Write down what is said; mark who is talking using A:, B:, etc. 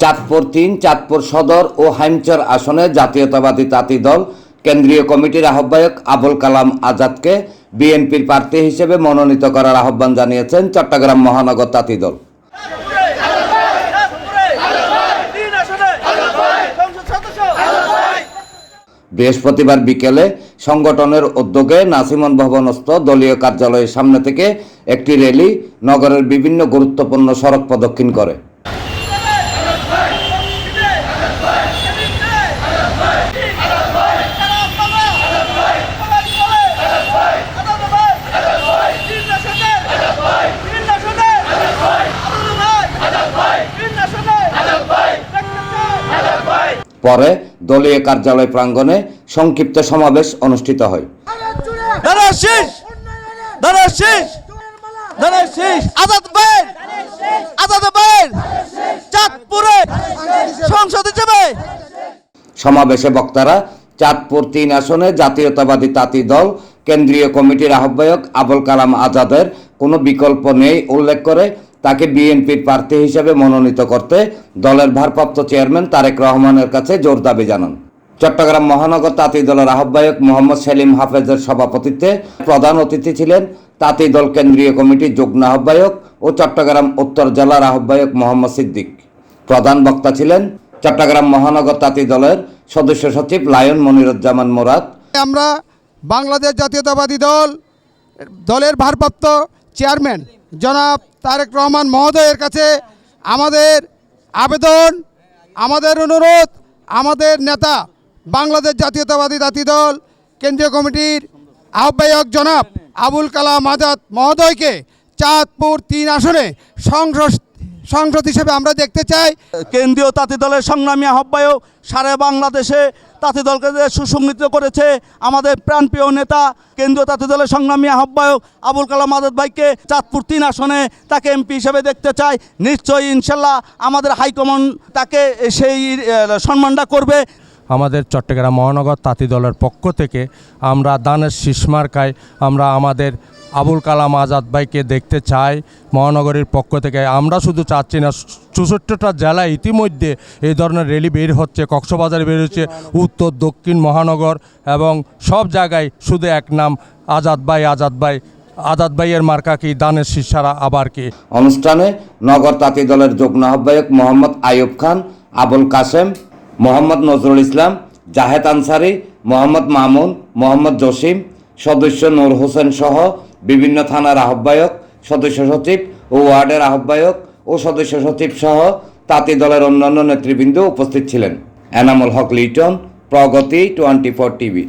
A: চাঁদপুর তিন, চাঁদপুর সদর ও হাইমচর আসনে জাতীয়তাবাদী তাঁতি দল কেন্দ্রীয় কমিটির আহ্বায়ক আবুল কালাম আজাদকে বিএনপির প্রার্থী হিসেবে মনোনীত করার আহ্বান জানিয়েছেন চট্টগ্রাম মহানগর তাঁতি দল। বৃহস্পতিবার বিকেলে সংগঠনের উদ্যোগে নাসিমন ভবনস্থ দলীয় কার্যালয়ের সামনে থেকে একটি র্যালি নগরের বিভিন্ন গুরুত্বপূর্ণ সড়ক প্রদক্ষিণ করে। পরে দলীয় কার্যালয় প্রাঙ্গণে সংক্ষিপ্ত সমাবেশ অনুষ্ঠিত হয়।
B: আজাদ ভাই আজাদ ভাই চাঁদপুরে সংসদ
A: সমাবেশে বক্তারা চাঁদপুর তিন আসনে জাতীয়তাবাদী তাঁতি দল কেন্দ্রীয় কমিটির আহ্বায়ক আবুল কালাম আজাদের কোনো বিকল্প নেই উল্লেখ করে তাকে বিএনপির প্রার্থী হিসেবে মনোনীত করতে দলের ভারপ্রাপ্ত চেয়ারম্যান তারেক রহমানের কাছে জোর দাবি জানান। চট্টগ্রাম মহানগর তাঁতি দলের আহ্বায়ক মোহাম্মদ সেলিম হাফেজের সভাপতিত্বে প্রধান অতিথি ছিলেন তাঁতি দল কেন্দ্রীয় কমিটির যুগ্ম আহ্বায়ক ও চট্টগ্রাম উত্তর জেলার আহ্বায়ক মোহাম্মদ সিদ্দিক। প্রধান বক্তা ছিলেন চট্টগ্রাম মহানগর তাঁতি দলের সদস্য সচিব লায়ন মনিরুজ্জামান মোরাদ।
C: আমরা বাংলাদেশ জাতীয়তাবাদী দল, দলের ভারপ্রাপ্ত চেয়ারম্যান জনাব তারেক রহমান মহোদয়ের কাছে আমাদের আবেদন, আমাদের অনুরোধ, আমাদের নেতা, বাংলাদেশ জাতীয়তাবাদী জাতি দল, কেন্দ্রীয় কমিটির আহ্বায়ক জনাব আবুল কালাম আজাদ মহোদয়কে চাঁদপুর তিন আসনে সংসদ সংসদ হিসেবে আমরা দেখতে চাই।
B: কেন্দ্রীয় তাঁতি দলের সংগ্রামী আহ্বায়ক সারা বাংলাদেশে তাঁতি দলকে সুসংগঠিত করেছে আমাদের প্রাণপ্রিয় নেতা কেন্দ্রীয় তাঁতি দলের সংগ্রামী আহ্বায়ক আবুল কালাম আজাদ ভাইকে চাঁদপুর তিন আসনে তাকে এমপি হিসেবে দেখতে চাই। নিশ্চয়ই ইনশাল্লাহ আমাদের হাইকমান্ড তাকে সেই সম্মানটা করবে।
D: আমাদের চট্টগ্রাম মহানগর তাঁতি দলের পক্ষ থেকে আমরা দানের শীষমার্কায় আমরা আমাদের আবুল কালাম আজাদ ভাইকে দেখতে চাই মহানগরীর পক্ষ থেকে। আমরা শুধু চাচ্ছি না, চৌষট্টিটা জেলায় ইতিমধ্যে এই ধরনের র্যালি বের হচ্ছে, কক্সবাজারে বের হচ্ছে, উত্তর, দক্ষিণ মহানগর এবং সব জায়গায় শুধু এক নাম, আজাদ ভাই আজাদ ভাই। আজাদ ভাইয়ের মার্কা কি, দানের শীষারা আবার কি?
A: অনুষ্ঠানে নগর তাঁতি দলের যুগ্ম আহ্বায়ক মোহাম্মদ আইয়ুব খান, আবুল কাসেম, মোহাম্মদ নজরুল ইসলাম, জাহেদ আনসারি, মোহাম্মদ মামুন, মোহাম্মদ জসিম, সদস্য নূর হোসেন সহ বিভিন্ন থানার আহ্বায়ক, সদস্য সচিব ও ওয়ার্ডের আহ্বায়ক ও সদস্য সচিব সহ তাঁতি দলের অন্যান্য নেতৃবৃন্দ উপস্থিত ছিলেন। Enamul Haque Liton, Pragati twenty four TV.